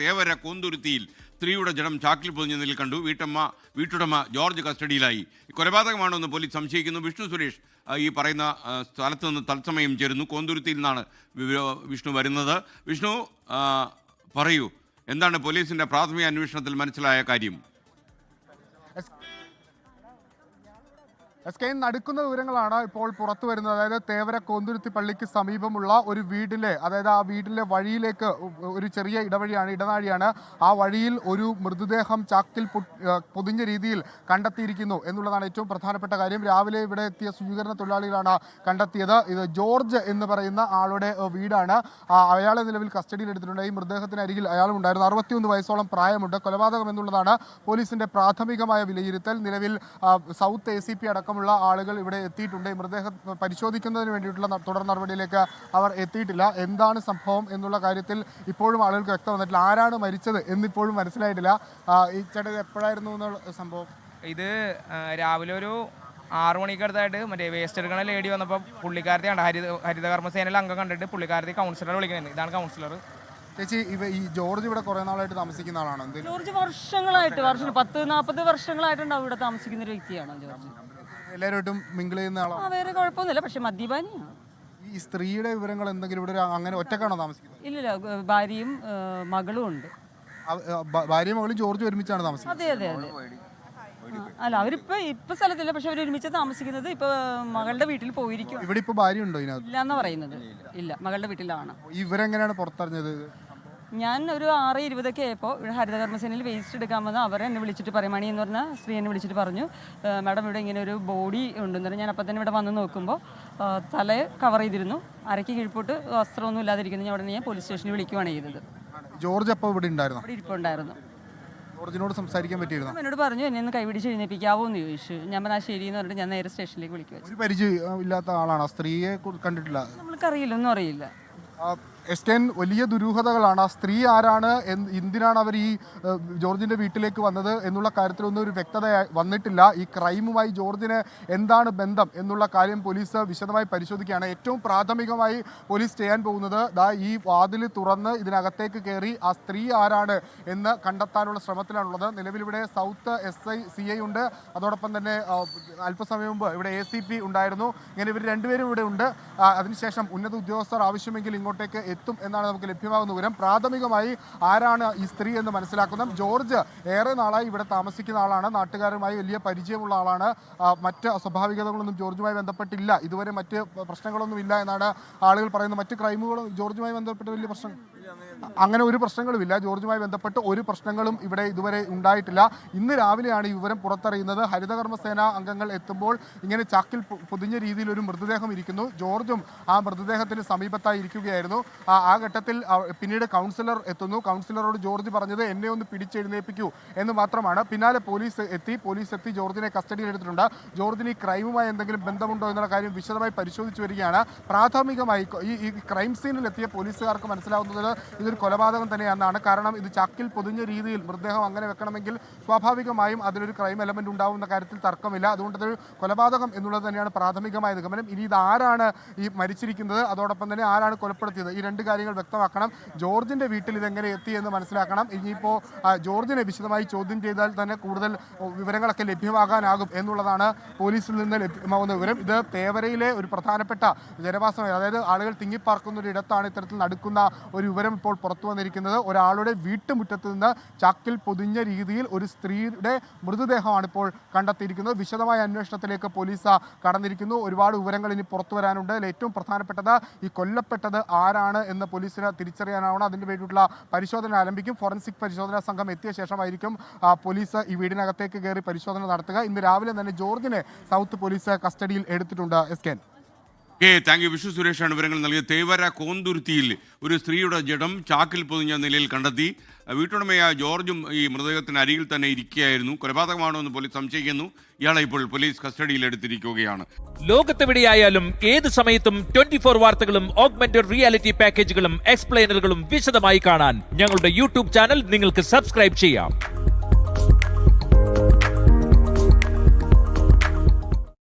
തേവര കൂന്തുരുത്തിയിൽ സ്ത്രീയുടെ ജഡം ചാക്കിൽ പൊതിഞ്ഞ നിലയിൽ കണ്ടു. വീട്ടമ്മ വീട്ടുടമ ജോർജ് കസ്റ്റഡിയിലായി. കൊലപാതകമാണോ എന്ന് പോലീസ് സംശയിക്കുന്നു. വിഷ്ണു സുരേഷ് ഈ പറയുന്ന സ്ഥലത്ത് നിന്ന് തത്സമയം ചേരുന്നു. കോന്തുരുത്തിയിൽ നിന്നാണ് വിഷ്ണു വരുന്നത്. വിഷ്ണു പറയൂ എന്താണ് പോലീസിന്റെ പ്രാഥമിക അന്വേഷണത്തിൽ മനസ്സിലായ കാര്യം? എസ് കെ നടക്കുന്ന വിവരങ്ങളാണ് ഇപ്പോൾ പുറത്തു വരുന്നത്. അതായത് തേവര കോന്തുരുത്തി പള്ളിക്ക് സമീപമുള്ള ഒരു വീടിലെ അതായത് ആ വീടിലെ വഴിയിലേക്ക് ഒരു ചെറിയ ഇടവഴിയാണ് ഇടനാഴിയാണ് ആ വഴിയിൽ ഒരു മൃതദേഹം ചാക്കിൽ പൊതിഞ്ഞ രീതിയിൽ കണ്ടെത്തിയിരിക്കുന്നു എന്നുള്ളതാണ് ഏറ്റവും പ്രധാനപ്പെട്ട കാര്യം. രാവിലെ ഇവിടെ എത്തിയ സ്വീകരണ തൊഴിലാളികളാണ് കണ്ടെത്തിയത്. ഇത് ജോർജ് എന്ന് പറയുന്ന ആളുടെ വീടാണ്. അയാളെ നിലവിൽ കസ്റ്റഡിയിൽ എടുത്തിട്ടുണ്ട്. ഈ മൃതദേഹത്തിന് അരികിൽ അയാളും ഉണ്ടായിരുന്നു. അറുപത്തിയൊന്ന് വയസ്സോളം പ്രായമുണ്ട്. കൊലപാതകം എന്നുള്ളതാണ് പോലീസിന്റെ പ്രാഥമികമായ വിലയിരുത്തൽ. നിലവിൽ സൗത്ത് എ സി പി അടക്കമുള്ള ആളുകൾ ഇവിടെ എത്തിയിട്ടുണ്ട്. മൃതദേഹം പരിശോധിക്കുന്നതിന് വേണ്ടിയിട്ടുള്ള തുടർ നടപടിയിലേക്ക് അവർ എത്തിയിട്ടില്ല. എന്താണ് സംഭവം എന്നുള്ള കാര്യത്തിൽ ഇപ്പോഴും ആളുകൾക്ക് വ്യക്തം വന്നിട്ടില്ല. ആരാണ് മരിച്ചത് എന്നിപ്പോഴും മനസ്സിലായിട്ടില്ല. ഈ ചേട്ടൻ എപ്പോഴായിരുന്നു എന്നുള്ള സംഭവം? ഇത് രാവിലെ ഒരു ആറു മണിക്ക് അടുത്തായിട്ട് മറ്റേ വേസ്റ്റ് എടുക്കണ ലേഡി വന്നപ്പോൾ പുള്ളിക്കാരത്തെ കണ്ട ഹരിത ഹരിതകർമ്മസേനയിലെ അംഗം കണ്ടിട്ട് പുള്ളിക്കാരത്തെ കൗൺസിലറെ വിളിക്കുന്നത്. ഇതാണ് കൗൺസിലർ ചേച്ചി ഇവ ഈ ജോർജ് ഇവിടെ കുറേ നാളായിട്ട് താമസിക്കുന്ന ആളാണ്. എന്ത് ജോർജ് വർഷങ്ങളായിട്ട് വർഷം പത്ത് നാൽപ്പത് വർഷങ്ങളായിട്ടുണ്ടാവും ഇവിടെ താമസിക്കുന്ന ഒരു വ്യക്തിയാണ് ജോർജ്? എല്ലാവരുമായിട്ടും മിങ്കിൾ ചെയ്യുന്ന ആ വേറെ കുഴപ്പമൊന്നുമില്ല. പക്ഷെ മദ്യപാനിയാണ് ഈ സ്ത്രീയുടെ വിവരങ്ങൾ എന്തെങ്കിലും ഇവിടെ ഒരു അങ്ങനെ ഒറ്റക്കാണോ താമസിക്കുന്നത്? ഇല്ലില്ല. ഗ- ഭാര്യയും ആ, മകളും ഉണ്ട്. അവ- ആ, ഭ- ഭാര്യയും മകളും ജോർജ് ഒരുമിച്ചാണ് താമസിക്കുന്നത്. അതെ അതെ അതെ. ആ, അല്ല അവരിപ്പോ ഇപ്പൊ സ്ഥലത്തില്ല. പക്ഷെ അവർ ഒരുമിച്ച് താമസിക്കുന്നത് ഇപ്പൊ മകളുടെ വീട്ടിൽ പോയിരിക്കും ഇവിടെ ഇപ്പൊ ഭാര്യ ഉണ്ടോ ഇതിനകത്ത്? ഇല്ല എന്ന് പറയുന്നത്. ഇല്ല മകളുടെ വീട്ടിലാണ്. ഇവരെങ്ങനെയാണ് പുറത്തറിഞ്ഞത്? ഞാൻ ഒരു ആറ് ഇരുപതൊക്കെ ആയപ്പോൾ ഇവിടെ ഹരിതകർമ്മസേനയിൽ വേസ്റ്റ് എടുക്കാൻ വന്ന അവർ എന്നെ വിളിച്ചിട്ട് പറയും. മണി എന്ന് പറഞ്ഞ സ്ത്രീ എന്നെ വിളിച്ചിട്ട് പറഞ്ഞു മാഡം ഇവിടെ ഇങ്ങനെ ഒരു ബോഡി ഉണ്ടെന്ന് പറഞ്ഞാൽ ഞാൻ അപ്പം തന്നെ ഇവിടെ വന്ന് നോക്കുമ്പോൾ തലയെ തല കവർ ചെയ്തിരുന്നു. അരയ്ക്ക് കീഴ്പോട്ട് വസ്ത്രമൊന്നും ഇല്ലാതിരിക്കുന്നു. ഞാൻ ഉടനെ ഞാൻ പോലീസ് സ്റ്റേഷനിൽ വിളിക്കുകയാണ് ചെയ്തത്. ജോർജ് അപ്പോൾ ഇവിടെ ഉണ്ടായിരുന്നു? അവിടെ ഇരിപ്പുണ്ടായിരുന്നു. ജോർജിനോട് സംസാരിക്കാൻ പറ്റിയിരുന്നു? എന്നോട് പറഞ്ഞു എന്നെ ഒന്ന് കൈപിടിച്ച് എഴുന്നേപ്പിക്കാവോ എന്ന് ചോദിച്ചു. ഞാൻ പറഞ്ഞാൽ "ആ, ശരി എന്ന് പറഞ്ഞിട്ട് ഞാൻ നേരെ സ്റ്റേഷനിലേക്ക് വിളിക്കുക ഒരു പരിചയം ഇല്ലാത്ത ആളാണ്? സ്ത്രീയെ കണ്ടിട്ടില്ല. നമ്മൾക്കറിയില്ല ഒന്നും അറിയില്ല. എസ് കെൻ വലിയ ദുരൂഹതകളാണ്. ആ സ്ത്രീ ആരാണ് എന്ത് എന്തിനാണ് അവർ ഈ ജോർജിന്റെ വീട്ടിലേക്ക് വന്നത് എന്നുള്ള കാര്യത്തിലൊന്നും ഒരു വ്യക്തത വന്നിട്ടില്ല. ഈ ക്രൈമുമായി ജോർജിന് എന്താണ് ബന്ധം എന്നുള്ള കാര്യം പോലീസ് വിശദമായി പരിശോധിക്കുകയാണ്. ഏറ്റവും പ്രാഥമികമായി പോലീസ് ചെയ്യാൻ പോകുന്നത് ദാ ഈ വാതിൽ തുറന്ന് ഇതിനകത്തേക്ക് കയറി ആ സ്ത്രീ ആരാണ് എന്ന് കണ്ടെത്താനുള്ള ശ്രമത്തിലാണുള്ളത്. നിലവിലിവിടെ south S I C I ഉണ്ട്. അതോടൊപ്പം തന്നെ അല്പസമയം മുമ്പ് ഇവിടെ എ സി പി ഉണ്ടായിരുന്നു. ഇങ്ങനെ ഇവർ രണ്ടുപേരും ഇവിടെ ഉണ്ട്. അതിനുശേഷം ഉന്നത ഉദ്യോഗസ്ഥർ ആവശ്യമെങ്കിൽ ഇങ്ങോട്ടേക്ക് എത്തും എന്നാണ് നമുക്ക് ലഭ്യമാകുന്ന വിവരം. പ്രാഥമികമായി ആരാണ് ഈ സ്ത്രീ എന്ന് മനസ്സിലാക്കുന്നത്? ജോർജ് ഏറെ നാളായി ഇവിടെ താമസിക്കുന്ന ആളാണ്. നാട്ടുകാരുമായി വലിയ പരിചയമുള്ള ആളാണ്. മറ്റ് അസ്വാഭാവികതകളൊന്നും ജോർജുമായി ബന്ധപ്പെട്ടില്ല. ഇതുവരെ മറ്റ് പ്രശ്നങ്ങളൊന്നും ഇല്ല എന്നാണ് ആളുകൾ പറയുന്നത്. മറ്റ് ക്രൈമുകളും ജോർജുമായി ബന്ധപ്പെട്ട് വലിയ പ്രശ്നം അങ്ങനെ ഒരു പ്രശ്നങ്ങളുമില്ല. ജോർജുമായി ബന്ധപ്പെട്ട് ഒരു പ്രശ്നങ്ങളും ഇവിടെ ഇതുവരെ ഉണ്ടായിട്ടില്ല. ഇന്ന് രാവിലെയാണ് ഈ വിവരം പുറത്തറിയുന്നത്. ഹരിതകർമ്മസേന അംഗങ്ങൾ എത്തുമ്പോൾ ഇങ്ങനെ ചാക്കിൽ പൊതിഞ്ഞ രീതിയിൽ ഒരു മൃതദേഹം ഇരിക്കുന്നു. ജോർജും ആ മൃതദേഹത്തിന് സമീപത്തായി ഇരിക്കുകയായിരുന്നു. ആ ഘട്ടത്തിൽ പിന്നീട് കൗൺസിലർ എത്തുന്നു. കൗൺസിലറോട് ജോർജ് പറഞ്ഞത് എന്നെ ഒന്ന് പിടിച്ചെഴുന്നേൽപ്പിക്കൂ എന്ന് മാത്രമാണ്. പിന്നാലെ പോലീസ് എത്തി. പോലീസ് എത്തി. ജോർജിനെ കസ്റ്റഡിയിൽ എടുത്തിട്ടുണ്ട്. ജോർജിന് ഈ ക്രൈമുമായി എന്തെങ്കിലും ബന്ധമുണ്ടോ എന്നുള്ള കാര്യം വിശദമായി പരിശോധിച്ചു വരികയാണ്. പ്രാഥമികമായി ഈ ക്രൈം സീനിൽ എത്തിയ പോലീസുകാർക്ക് മനസ്സിലാവുന്നത് ഇതൊരു കൊലപാതകം തന്നെയാണെന്നാണ് കാരണം ഇത് ചക്കിൽ പൊതിഞ്ഞ രീതിയിൽ മൃതദേഹം അങ്ങനെ വെക്കണമെങ്കിൽ സ്വാഭാവികമായും അതിലൊരു ക്രൈം എലമെന്റ് ഉണ്ടാവുന്ന കാര്യത്തിൽ തർക്കമില്ല. അതുകൊണ്ട് അതൊരു കൊലപാതകം എന്നുള്ളത് തന്നെയാണ് പ്രാഥമികമായ നിഗമനം. ഇനി ഇത് ആരാണ് ഈ മരിച്ചിരിക്കുന്നത്? അതോടൊപ്പം തന്നെ ആരാണ് കൊലപ്പെടുത്തിയത്? ഈ രണ്ട് കാര്യങ്ങൾ വ്യക്തമാക്കണം. ജോർജിന്റെ വീട്ടിൽ ഇതെങ്ങനെ എത്തി എന്ന് മനസ്സിലാക്കണം. ഇനിയിപ്പോൾ ജോർജിനെ വിശദമായി ചോദ്യം ചെയ്താൽ തന്നെ കൂടുതൽ വിവരങ്ങളൊക്കെ ലഭ്യമാകാനാകും എന്നുള്ളതാണ് പോലീസിൽ നിന്ന് ലഭ്യമാകുന്ന വിവരം. ഇത് തേവരയിലെ ഒരു പ്രധാനപ്പെട്ട ജനവാസമായ അതായത് ആളുകൾ തിങ്ങിപ്പാർക്കുന്ന ഒരു ഇടത്താണ് ഇത്തരത്തിൽ നടക്കുന്ന ഒരു വിവരം ഇപ്പോൾ പുറത്തു വന്നിരിക്കുന്നത് ഒരാളുടെ വീട്ടുമുറ്റത്ത് നിന്ന് ചാക്കിൽ പൊതിഞ്ഞ രീതിയിൽ ഒരു സ്ത്രീയുടെ മൃതദേഹമാണ് ഇപ്പോൾ കണ്ടെത്തിയിരിക്കുന്നത്. വിശദമായ അന്വേഷണത്തിലേക്ക് പോലീസ് കടന്നിരിക്കുന്നു. ഒരുപാട് വിവരങ്ങൾ ഇനി പുറത്തു വരാനുണ്ട്. ഏറ്റവും പ്രധാനപ്പെട്ടത് ഈ കൊല്ലപ്പെട്ടത് ആരാണ് എന്ന് പോലീസിന് തിരിച്ചറിയാനാവണം. അതിന് വേണ്ടിയിട്ടുള്ള പരിശോധന ആരംഭിക്കും. ഫോറൻസിക് പരിശോധനാ സംഘം എത്തിയ ശേഷമായിരിക്കും പോലീസ് ഈ വീടിനകത്തേക്ക് കയറി പരിശോധന നടത്തുക. ഇന്ന് രാവിലെ തന്നെ ജോർജിനെ സൗത്ത് പോലീസ് കസ്റ്റഡിയിൽ എടുത്തിട്ടുണ്ട്. എസ് കെൻ ഓക്കെ താങ്ക് യു. വിഷ്ണു സുരേഷാണ് വിവരങ്ങൾ നൽകിയത്. തേവര കോന്തുരുത്തിയിൽ ഒരു സ്ത്രീയുടെ ജഡം ചാക്കിൽ പൊതിഞ്ഞ നിലയിൽ കണ്ടെത്തി. വീട്ടുടമയായ ജോർജും ഈ മൃതദേഹത്തിന് അരികിൽ തന്നെ ഇരിക്കുകയായിരുന്നു. കൊലപാതകമാണോ എന്ന് പോലീസ് സംശയിക്കുന്നു. ഇയാളെ ഇപ്പോൾ പോലീസ് കസ്റ്റഡിയിൽ എടുത്തിരിക്കുകയാണ്. ലോകത്തെവിടെയായാലും ഏത് സമയത്തും ട്വന്റി ഫോർ വാർത്തകളും ഓഗ്മെന്റഡ് റിയാലിറ്റി പാക്കേജുകളും എക്സ്പ്ലെയിനറുകളും വിശദമായി കാണാൻ ഞങ്ങളുടെ യൂട്യൂബ് ചാനൽ നിങ്ങൾക്ക് സബ്സ്ക്രൈബ് ചെയ്യാം.